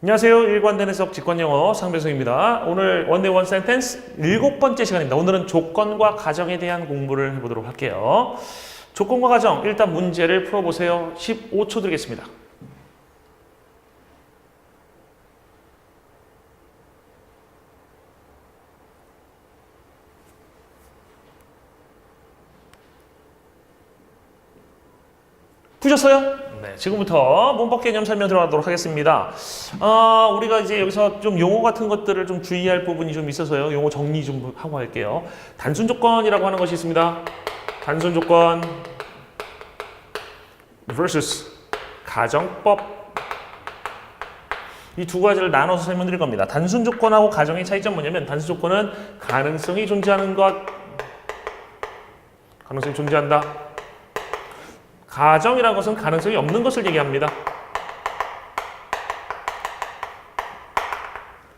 안녕하세요. 일관된 해석 직관영어 상배성입니다. 오늘 원데이 원 센텐스 일곱 번째 시간입니다. 오늘은 조건과 가정에 대한 공부를 해보도록 할게요. 조건과 가정 일단 문제를 풀어보세요. 15초 드리겠습니다. 푸셨어요? 네, 지금부터 문법 개념 설명 들어가도록 하겠습니다. 아, 우리가 이제 여기서 좀 용어 같은 것들을 좀 주의할 부분이 좀 있어서요. 용어 정리 좀 하고 할게요. 단순 조건이라고 하는 것이 있습니다. 단순 조건 versus 가정법 이두 가지를 나눠서 설명드릴 겁니다. 단순 조건하고 가정의 차이점 뭐냐면 단순 조건은 가능성이 존재하는 것 가능성이 존재한다. 가정이라는 것은 가능성이 없는 것을 얘기합니다.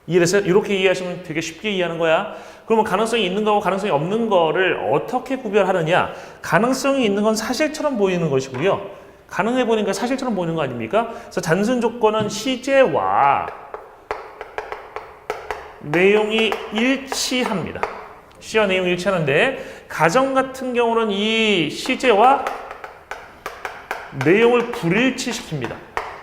이해됐어요? 이렇게 이해하시면 되게 쉽게 이해하는 거야. 그러면 가능성이 있는 거하고 가능성이 없는 거를 어떻게 구별하느냐? 가능성이 있는 건 사실처럼 보이는 것이고요. 가능해 보이니까 사실처럼 보이는 거 아닙니까? 그래서 단순 조건은 시제와 내용이 일치합니다. 시와 내용이 일치하는데 가정 같은 경우는 이 시제와 내용을 불일치시킵니다.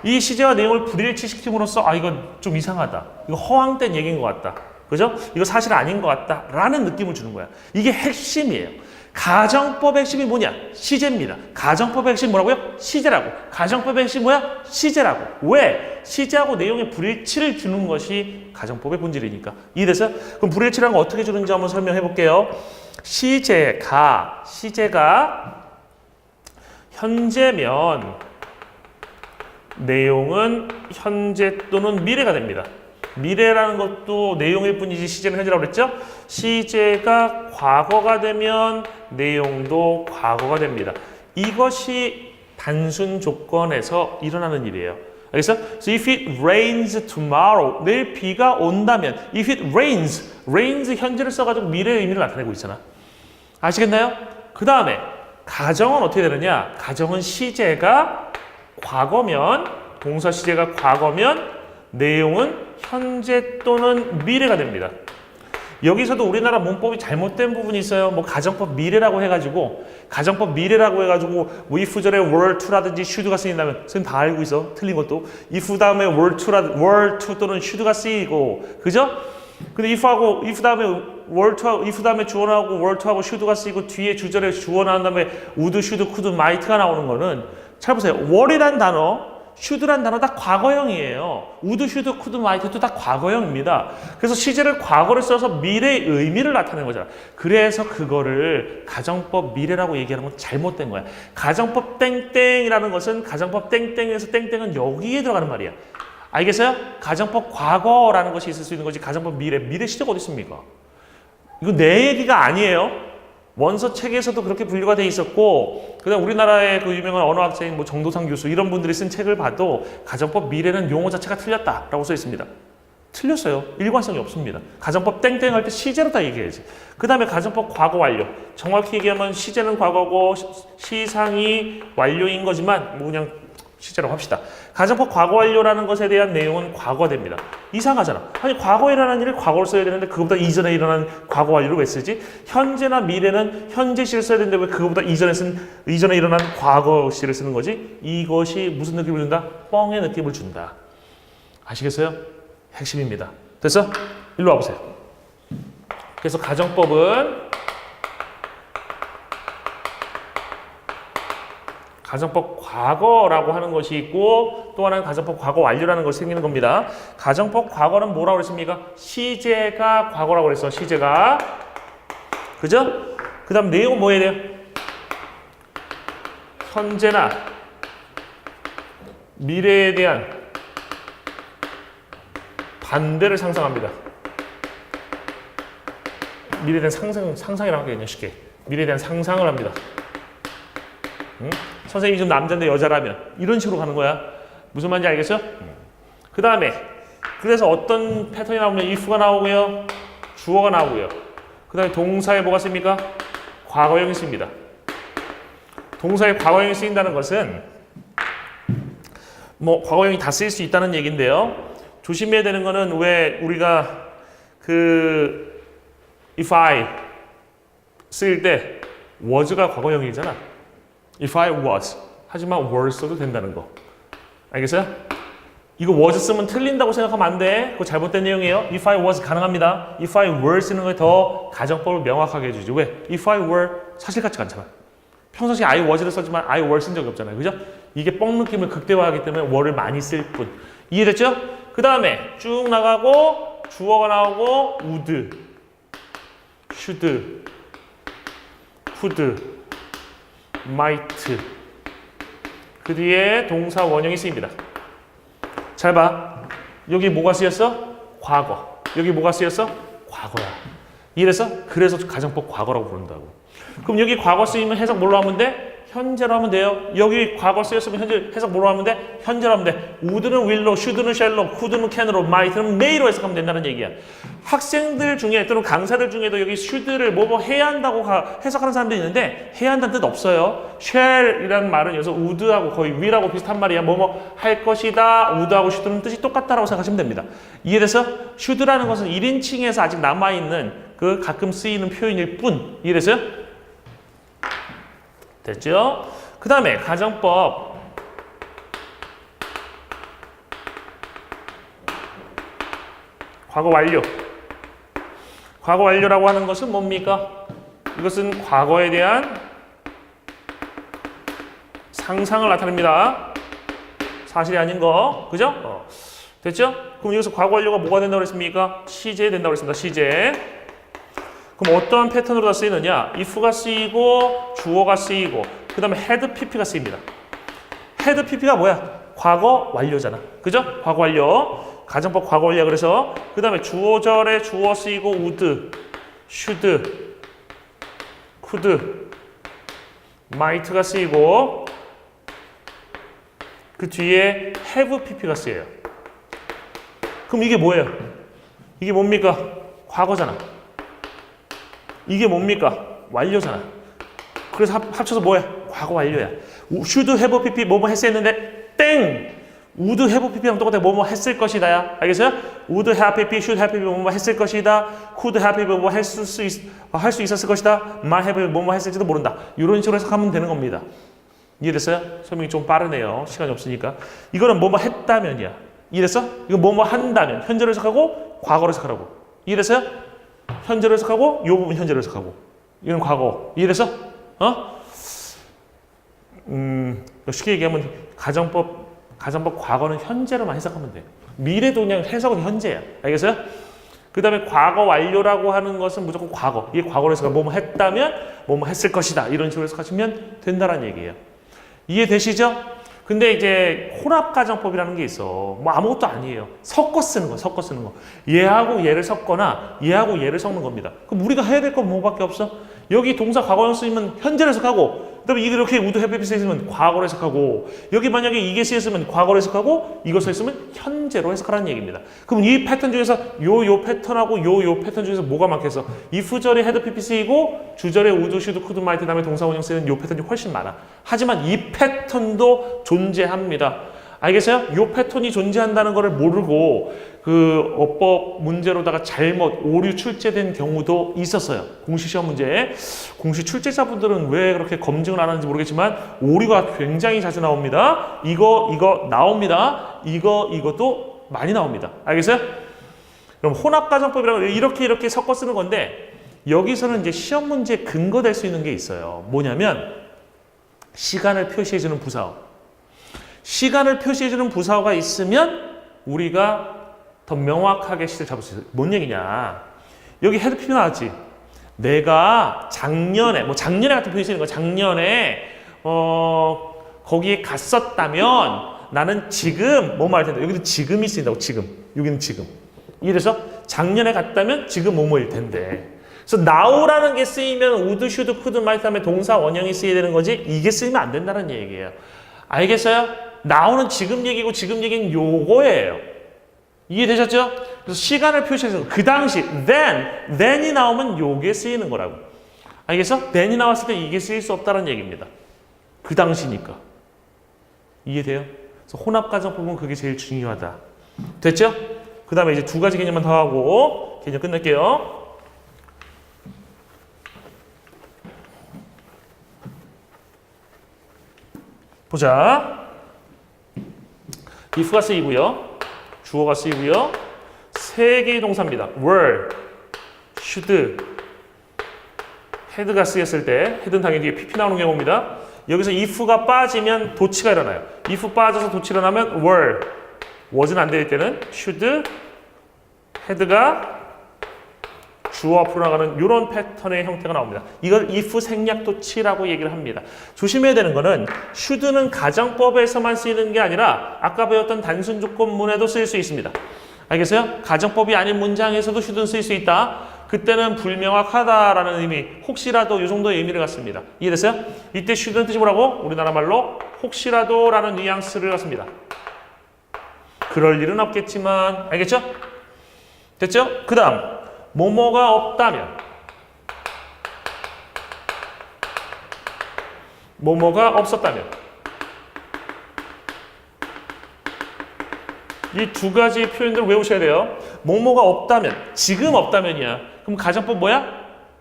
이 시제와 내용을 불일치시킴으로써 아 이건 좀 이상하다. 이거 허황된 얘기인 것 같다. 그죠? 이거 사실 아닌 것 같다. 라는 느낌을 주는 거야. 이게 핵심이에요. 가정법의 핵심이 뭐냐? 시제입니다. 가정법의 핵심이 뭐라고요? 시제라고. 가정법의 핵심이 뭐야? 시제라고. 왜? 시제하고 내용의 불일치를 주는 것이 가정법의 본질이니까. 이해됐어요? 그럼 불일치라는 거 어떻게 주는지 한번 설명해 볼게요. 시제가, 시제가 현재면 내용은 현재 또는 미래가 됩니다. 미래라는 것도 내용일 뿐이지 시제는 현재라고 그랬죠? 시제가 과거가 되면 내용도 과거가 됩니다. 이것이 단순 조건에서 일어나는 일이에요. 알겠어? So if it rains tomorrow, 내일 비가 온다면 if it rains, rains 현재를 써가지고 미래의 의미를 나타내고 있잖아. 아시겠나요? 그 다음에 가정은 어떻게 되느냐? 가정은 시제가 과거면 동사 시제가 과거면 내용은 현재 또는 미래가 됩니다. 여기서도 우리나라 문법이 잘못된 부분이 있어요. 뭐 가정법 미래라고 해가지고 가정법 미래라고 해가지고 뭐 if절에 were to라든지 should가 쓰인다면 선생님 다 알고 있어. 틀린 것도 if 다음에 were to라 were to 또는 should가 쓰이고 그죠? 근데 if하고 if 다음에 to if 다음에 주어나오고 to하고 should가 쓰이고 뒤에 주절에 주어 나온 다음에 would, should, could, might가 나오는 거는 잘 보세요. were이란 단어 should란 단어 다 과거형이에요. would, should, could, might도 다 과거형입니다. 그래서 시제를 과거를 써서 미래의 의미를 나타내는 거잖아. 그래서 그거를 가정법 미래라고 얘기하는 건 잘못된 거야. 가정법 땡땡이라는 것은 가정법 땡땡에서 땡땡은 여기에 들어가는 말이야. 알겠어요? 가정법 과거라는 것이 있을 수 있는 거지 가정법 미래, 미래 시제가 어디 있습니까? 이거 내 얘기가 아니에요. 원서 책에서도 그렇게 분류가 돼 있었고 그다음 우리나라의 그 유명한 언어학자인 뭐 정도상 교수 이런 분들이 쓴 책을 봐도 가정법 미래는 용어 자체가 틀렸다라고 써 있습니다. 틀렸어요. 일관성이 없습니다. 가정법 땡땡 할 때 시제로 다 얘기해야지. 그 다음에 가정법 과거 완료. 정확히 얘기하면 시제는 과거고 시- 시상이 완료인 거지만 뭐 그냥 시제라고 합시다. 가정법 과거 완료라는 것에 대한 내용은 과거됩니다. 이상하잖아. 아니 과거에 일어난 일을 과거로 써야 되는데 그거보다 이전에 일어난 과거 완료를 왜 쓰지? 현재나 미래는 현재 시를 써야 되는데 왜 그거보다 이전에 쓴 이전에 일어난 과거 시를 쓰는 거지? 이것이 무슨 느낌을 준다? 뻥의 느낌을 준다. 아시겠어요? 핵심입니다. 됐어? 일로 와보세요. 그래서 가정법은 가정법 과거라고 하는 것이 있고 또 하나는 가정법 과거 완료라는 것이 생기는 겁니다. 가정법 과거는 뭐라고 그랬습니까? 시제가 과거라고 그랬어. 시제가 그죠? 그 다음 내용은 뭐 해야 돼요? 현재나 미래에 대한 반대를 상상합니다. 미래에 대한 상상, 상상이라고 하겠냐 쉽게. 미래에 대한 상상을 합니다. 응? 선생님이 좀 남자인데 여자라면 이런 식으로 가는 거야. 무슨 말인지 알겠어요? 그 다음에 그래서 어떤 패턴이 나오면 if가 나오고요. 주어가 나오고요. 그 다음에 동사에 뭐가 씁니까? 과거형이 씁니다. 동사에 과거형이 쓰인다는 것은 뭐 과거형이 다 쓰일 수 있다는 얘기인데요. 조심해야 되는 거는 왜 우리가 그 if I 쓰일 때 was가 과거형이잖아. If I was 하지만 were 써도 된다는 거. 알겠어요? 이거 was 쓰면 틀린다고 생각하면 안 돼. 그거 잘못된 내용이에요. if I was 가능합니다. if I were 쓰는 거에 더 가정법을 명확하게 해주지. 왜? if I were 사실 같지가 않잖아. 평상시에 I was를 썼지만 I were 쓴 적이 없잖아요. 그죠? 이게 뻥 느낌을 극대화하기 때문에 were를 많이 쓸 뿐. 이해됐죠? 그 다음에 쭉 나가고 주어가 나오고 would, should, could, might 그 뒤에 동사 원형이 쓰입니다. 잘 봐. 여기 뭐가 쓰였어? 과거. 여기 뭐가 쓰였어? 과거야. 이래서 그래서 가정법 과거라고 부른다고. 그럼 여기 과거 쓰이면 해석 뭘로 하면 돼? 현재로 하면 돼요. 여기 과거 쓰였으면 현재 해석 뭐로 하면 돼? 현재로 하면 돼. would는 will로, should는 shall로, could는 can으로, might는 may로 해석하면 된다는 얘기야. 학생들 중에 또는 강사들 중에도 여기 should를 뭐뭐 해야 한다고 가- 해석하는 사람들이 있는데 해야 한다는 뜻 없어요. shall이라는 말은 여기서 would하고 거의 will하고 비슷한 말이야. 뭐뭐 할 것이다. would하고 should는 뜻이 똑같다라고 생각하시면 됩니다. 이해돼서 should라는 것은 1인칭에서 아직 남아있는 그 가끔 쓰이는 표현일 뿐. 이해됐어요? 됐죠? 그 다음에 가정법 과거 완료 과거 완료라고 하는 것은 뭡니까? 이것은 과거에 대한 상상을 나타냅니다 사실이 아닌 거 그죠? 어. 됐죠? 그럼 여기서 과거 완료가 뭐가 된다고 그랬습니까? 시제 된다고 그랬습니다 시제 그럼 어떠한 패턴으로 다 쓰이느냐? if가 쓰이고 주어가 쓰이고 그 다음에 had pp가 쓰입니다. had pp가 뭐야? 과거 완료잖아. 그죠? 과거 완료. 가정법 과거 완료 그래서 그 다음에 주어절에 주어 쓰이고 would, should, could, might가 쓰이고 그 뒤에 have pp가 쓰여요. 그럼 이게 뭐예요? 이게 뭡니까? 과거잖아. 이게 뭡니까? 완료잖아. 그래서 합, 합쳐서 뭐야? 과거 완료야. 우- should pp 뭐뭐 했어 했는데 땡! would pp랑 똑같아 뭐뭐 했을 것이다야. 알겠어요? would pp, should pp 뭐뭐 했을 것이다. could pp 뭐뭐 할수 할 수 있었을 것이다. might pp 뭐뭐 했을지도 모른다. 이런 식으로 해석하면 되는 겁니다. 이해됐어요? 설명이 좀 빠르네요. 시간이 없으니까. 이거는 뭐뭐 했다면이야. 이해됐어? 이거 뭐뭐 한다면 현재로 해석하고 과거로 해석하라고. 이해됐어요? 현재로 해석하고 이 부분 현재로 해석하고 이건 과거 이해됐어? 어? 음 쉽게 얘기하면 가정법 가정법 과거는 현재로만 해석하면 돼 미래도 그냥 해석은 현재야 알겠어요? 그 다음에 과거 완료라고 하는 것은 무조건 과거 이게 과거로 해석하 뭐뭐 했다면 뭐뭐 했을 것이다 이런 식으로 해석하시면 된다는 얘기예요 이해되시죠? 근데 이제 혼합 가정법이라는 게 있어. 뭐 아무것도 아니에요. 섞어 쓰는 거, 섞어 쓰는 거. 얘하고 얘를 섞거나 얘하고 얘를 섞는 겁니다. 그럼 우리가 해야 될 건 뭐밖에 없어? 여기 동사 과거형 쓰이면 현재를 해석하고 이게 이렇게 우드 해피피 쓰이면 과거로 해석하고 여기 만약에 이게 쓰였으면 과거로 해석하고 이거 쓰였으면 현재로 해석하라는 얘기입니다. 그럼 이 패턴 중에서 요 요 패턴하고 요 요 패턴 중에서 뭐가 이프절에 헤드 피피 쓰이고 주절에 우드 슈드 쿠드 마이트 다음에 동사 원형 쓰이는 요 패턴이 훨씬 많아. 하지만 이 패턴도 존재합니다. 알겠어요? 요 패턴이 존재한다는 것을 모르고 그 어법 문제로다가 잘못 오류 출제된 경우도 있었어요. 공시 시험 문제에 공시 출제자분들은 왜 그렇게 검증을 안 하는지 모르겠지만 오류가 굉장히 자주 나옵니다. 이거 이거 나옵니다. 이거 이것도 많이 나옵니다. 알겠어요? 그럼 혼합가정법이라고 이렇게 이렇게 섞어 쓰는 건데 여기서는 이제 시험 문제에 근거될 수 있는 게 있어요. 뭐냐면 시간을 표시해 주는 부사어. 시간을 표시해주는 부사어가 있으면 우리가 더 명확하게 시를 잡을 수 있어요. 뭔 얘기냐? 여기 헤드피가 나왔지. 내가 작년에 뭐 작년에 같은 표현이 쓰는 거 작년에 어 거기에 갔었다면 나는 지금 뭐뭐 할 텐데 여기는 지금이 쓰인다고 지금 여기는 지금 이래서 작년에 갔다면 지금 뭐뭐일 텐데 그래서 now라는 게 쓰이면 would, should, could, might 다음에 동사 원형이 쓰여야 되는 거지 이게 쓰이면 안 된다는 얘기예요 알겠어요? Now는 지금 얘기고 지금 얘기는 요거예요 이해되셨죠? 그래서 시간을 표시해서 그 당시 then, then이 나오면 요게 쓰이는 거라고. 알겠어? then이 나왔을 때 이게 쓰일 수 없다는 얘기입니다. 그 당시니까. 이해돼요? 그래서 혼합 가정법은 그게 제일 중요하다. 됐죠? 그 다음에 이제 두 가지 개념만 더 하고 개념 끝낼게요. 보자. If가 쓰이고요. 주어가 쓰이고요. 세 개의 동사입니다. were, should, had가 쓰였을 때 had는 당연히 뒤에 pp 나오는 경우입니다. 여기서 if가 빠지면 도치가 일어나요. if 빠져서 도치 일어나면 were, was는 안 될 때는 should, had가 주어 앞으로 나가는 이런 패턴의 형태가 나옵니다. 이걸 if 생략도 치라고 얘기를 합니다. 조심해야 되는 거는 should는 가정법에서만 쓰이는 게 아니라 아까 배웠던 단순 조건문에도 쓰일 수 있습니다. 알겠어요? 가정법이 아닌 문장에서도 should는 쓰일 수 있다. 그때는 불명확하다라는 의미, 혹시라도 이 정도의 의미를 갖습니다. 이해됐어요? 이때 should는 뜻이 뭐라고? 우리나라 말로 혹시라도라는 뉘앙스를 갖습니다. 그럴 일은 없겠지만, 알겠죠? 됐죠? 그 다음, 뭐뭐가 없다면, 뭐뭐가 없었다면, 이 두 가지 표현들을 외우셔야 돼요. 뭐뭐가 없다면, 지금 없다면이야. 그럼 가정법 뭐야?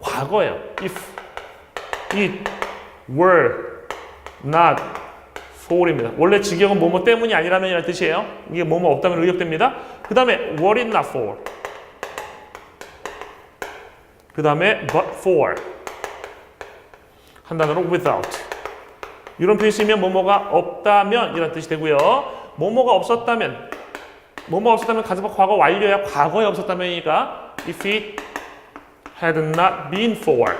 과거예요. If it were not for입니다. 원래 직역은 뭐뭐 때문이 아니라면이라는 뜻이에요. 이게 뭐뭐 없다면 의역됩니다. 그 다음에 were it not for. 그 다음에 but for. 한 단어로 without. 이런 표현 쓰면 뭐뭐가 없다면 이런 뜻이 되고요. 뭐뭐가 없었다면 뭐뭐 없었다면 가정법 과거 완료야. 과거에 없었다면이니까 if it had not been for.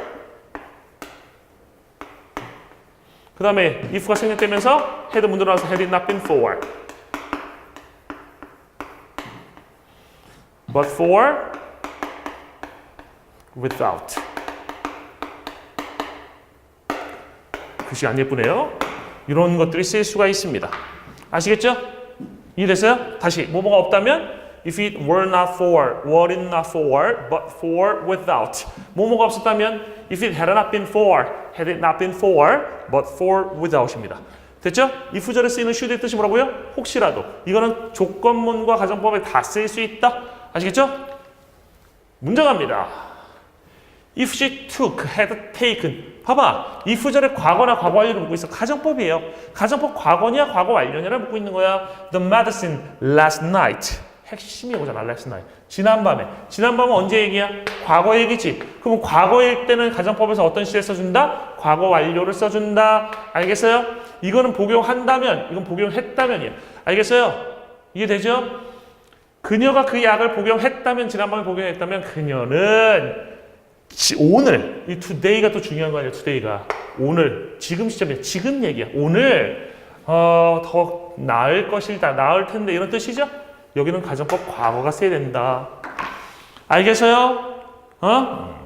그 다음에 if가 생략되면서 had 문으로 나와서 had it not been for. but for without. 글씨 안 예쁘네요. 이런 것들이 쓰일 수가 있습니다. 아시겠죠? 이해됐어요? 다시 뭐뭐가 없다면 if it were not for, were it not for, but for without. 뭐뭐가 없었다면 if it had not been for, had it not been for, but for without입니다. 됐죠? 이 후절에 쓰이는 should의 뜻이 뭐라고요? 혹시라도. 이거는 조건문과 가정법에 다 쓰일 수 있다. 아시겠죠? 문제 갑니다. If she took, had taken. 봐봐. 이 후절에 과거나 과거 완료를 묻고 있어. 가정법이에요. 가정법 과거냐 과거 완료냐를 묻고 있는 거야. The medicine last night. 핵심이 오잖아. last night. 지난밤에. 지난밤은 언제 얘기야? 과거 얘기지. 그럼 과거일 때는 가정법에서 어떤 시를 써준다? 과거 완료를 써준다. 알겠어요? 이거는 복용한다면, 이건 복용했다면이야. 알겠어요? 이해되죠? 그녀가 그 약을 복용했다면, 지난밤에 복용했다면, 그녀는 지- 오늘. 이 today가 또 중요한 거 아니야 today가. 오늘. 지금 시점이야 지금 얘기야. 오늘 어, 더 나을 것이다 나을 텐데 이런 뜻이죠? 여기는 가정법 과거가 써야 된다. 알겠어요? 어?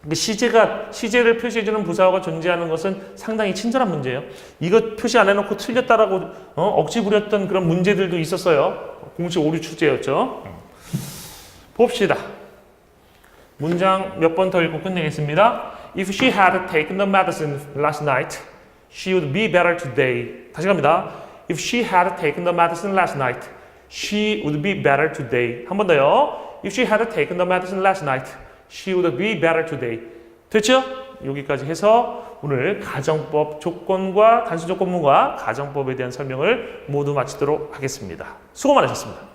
근데 시제가 시제를 표시해주는 부사어가 존재하는 것은 상당히 친절한 문제예요. 이거 표시 안 해놓고 틀렸다라고 어, 억지 부렸던 그런 문제들도 있었어요. 공식 오류 출제였죠. 봅시다 문장 몇 번 더 읽고 끝내겠습니다. If she had taken the medicine last night, she would be better today. 다시 갑니다. If she had taken the medicine last night, she would be better today. 한 번 더요. If she had taken the medicine last night, she would be better today. 됐죠? 여기까지 해서 오늘 가정법 조건과 단수 조건문과 가정법에 대한 설명을 모두 마치도록 하겠습니다. 수고 많으셨습니다.